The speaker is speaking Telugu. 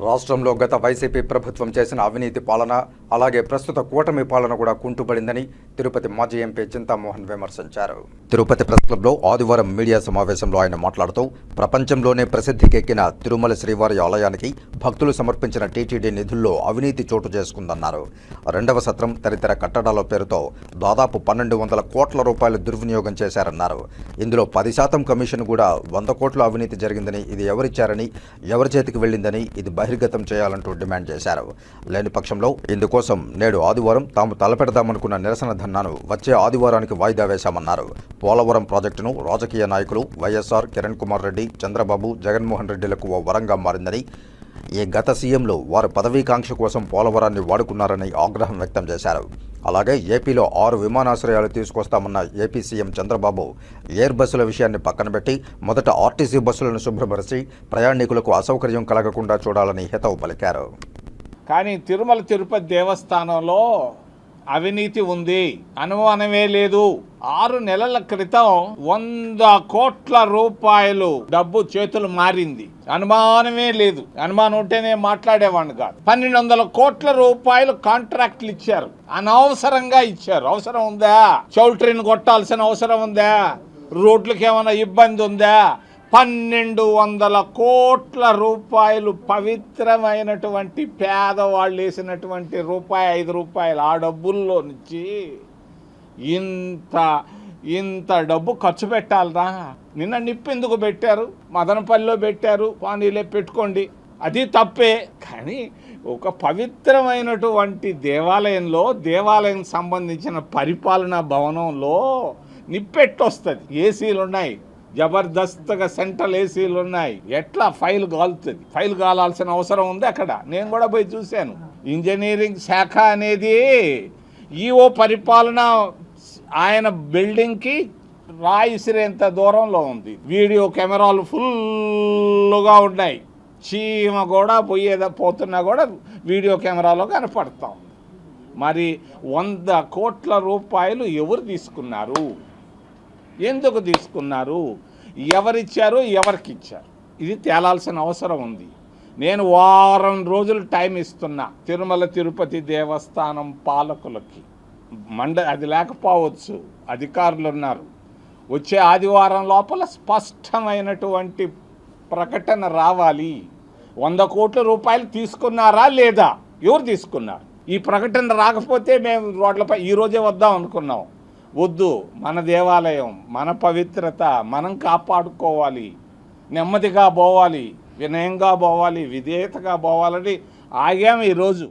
రాష్ట్రంలో గత వైసీపీ ప్రభుత్వం చేసిన అవినీతి పాలన అలాగే ప్రస్తుత కూటమి పాలన కూడా కుంటుపడిందని తిరుపతి మాజీ ఎంపీ చింతామోహన్ విమర్శించారు. తిరుపతి ప్రెస్ క్లబ్లో ఆదివారం మీడియా సమావేశంలో ఆయన మాట్లాడుతూ ప్రపంచంలోనే ప్రసిద్ధికెక్కిన తిరుమల శ్రీవారి ఆలయానికి భక్తులు సమర్పించిన టీటీడీ నిధుల్లో అవినీతి చోటు చేసుకుందన్నారు. రెండవ సత్రం తదితర కట్టడాల పేరుతో దాదాపు పన్నెండు వందల కోట్ల రూపాయలు దుర్వినియోగం చేశారన్నారు. ఇందులో పది శాతం కమిషన్ కూడా వంద కోట్ల అవినీతి జరిగిందని ఇది ఎవరిచ్చారని ఎవరి చేతికి వెళ్ళిందని ఇది బహిర్గతం చేయాలంటూ డిమాండ్ చేశారు. లేని పక్షంలో ఇందుకోసం కోసం నేడు ఆదివారం తాము తలపెడదామనుకున్న నిరసన ధర్నాను వచ్చే ఆదివారానికి వాయిదా వేశామన్నారు. పోలవరం ప్రాజెక్టును రాజకీయ నాయకులు వైఎస్ఆర్ కిరణ్ కుమార్ రెడ్డి చంద్రబాబు జగన్మోహన్ రెడ్డిలకు ఓ వరంగా మారిందని ఈ గత సీఎంలు వారు పదవీకాంక్ష కోసం పోలవరాన్ని వాడుకున్నారని ఆగ్రహం వ్యక్తం చేశారు. అలాగే ఏపీలో ఆరు విమానాశ్రయాలు తీసుకొస్తామన్న ఏపీ సీఎం చంద్రబాబు ఎయిర్ బస్సుల విషయాన్ని పక్కన పెట్టి మొదట ఆర్టీసీ బస్సులను శుభ్రపరిచి ప్రయాణికులకు అసౌకర్యం కలగకుండా చూడాలని హితవు పలికారు. కానీ తిరుమల తిరుపతి దేవస్థానంలో అవినీతి ఉంది. అనుమానమే లేదు. ఆరు నెలల క్రితం వంద కోట్ల రూపాయలు డబ్బు చేతులు మారింది. అనుమానమే లేదు. అనుమానం ఉంటేనే మాట్లాడేవాడిని కాదు. పన్నెండు వందల కోట్ల రూపాయలు కాంట్రాక్ట్లు ఇచ్చారు. అనవసరంగా ఇచ్చారు. అవసరం ఉందా? చౌల్ట్రీని కొట్టాల్సిన అవసరం ఉందా? రోడ్లకు ఏమైనా ఇబ్బంది ఉందా? పన్నెండు వందల కోట్ల రూపాయలు పవిత్రమైనటువంటి పేదవాళ్ళు వేసినటువంటి రూపాయి ఐదు రూపాయలు ఆ డబ్బుల్లో నుంచి ఇంత ఇంత డబ్బు ఖర్చు పెట్టాలరా? నిన్న నిప్పు ఎందుకు పెట్టారు? మదనపల్లిలో పెట్టారు పానీలే పెట్టుకోండి. అది తప్పే. కానీ ఒక పవిత్రమైనటువంటి దేవాలయంలో దేవాలయం సంబంధించిన పరిపాలనా భవనంలో నిప్పెట్టొస్తుంది. ఏసీలు ఉన్నాయి జబర్దస్త్గా సెంట్రల్ ఏసీలు ఉన్నాయి. ఎట్లా ఫైల్ కాలుతుంది ఫైల్ కాలాల్సిన అవసరం ఉంది అక్కడ. నేను కూడా పోయి చూశాను. ఇంజనీరింగ్ శాఖ అనేది ఈఓ పరిపాలన ఆయన బిల్డింగ్కి రాయిసిరేంత దూరంలో ఉంది. వీడియో కెమెరాలు ఫుల్గా ఉన్నాయి. చీమ కూడా పోయేదా పోతున్నా కూడా వీడియో కెమెరాలో కనపడతా ఉంది. మరి వంద కోట్ల రూపాయలు ఎవరు తీసుకున్నారు? ఎందుకు తీసుకున్నారు? ఎవరిచ్చారు? ఎవరికి ఇచ్చారు ఇది తేలాల్సిన అవసరం ఉంది. నేను వారం రోజులు టైం ఇస్తున్నా తిరుమల తిరుపతి దేవస్థానం పాలకులకి. మండ అది లేకపోవచ్చు అధికారులు ఉన్నారు వచ్చే ఆదివారం లోపల స్పష్టమైనటువంటి ప్రకటన రావాలి. వంద కోట్ల రూపాయలు తీసుకున్నారా లేదా? ఎవరు తీసుకున్నారు? ఈ ప్రకటన రాకపోతే మేము రోడ్లపై ఈరోజే వద్దాం అనుకున్నాం. వద్దు మన దేవాలయం మన పవిత్రత మనం కాపాడుకోవాలి నెమ్మదిగా పోవాలి వినయంగా పోవాలి విధేయతగా పోవాలని ఆగాము ఈరోజు.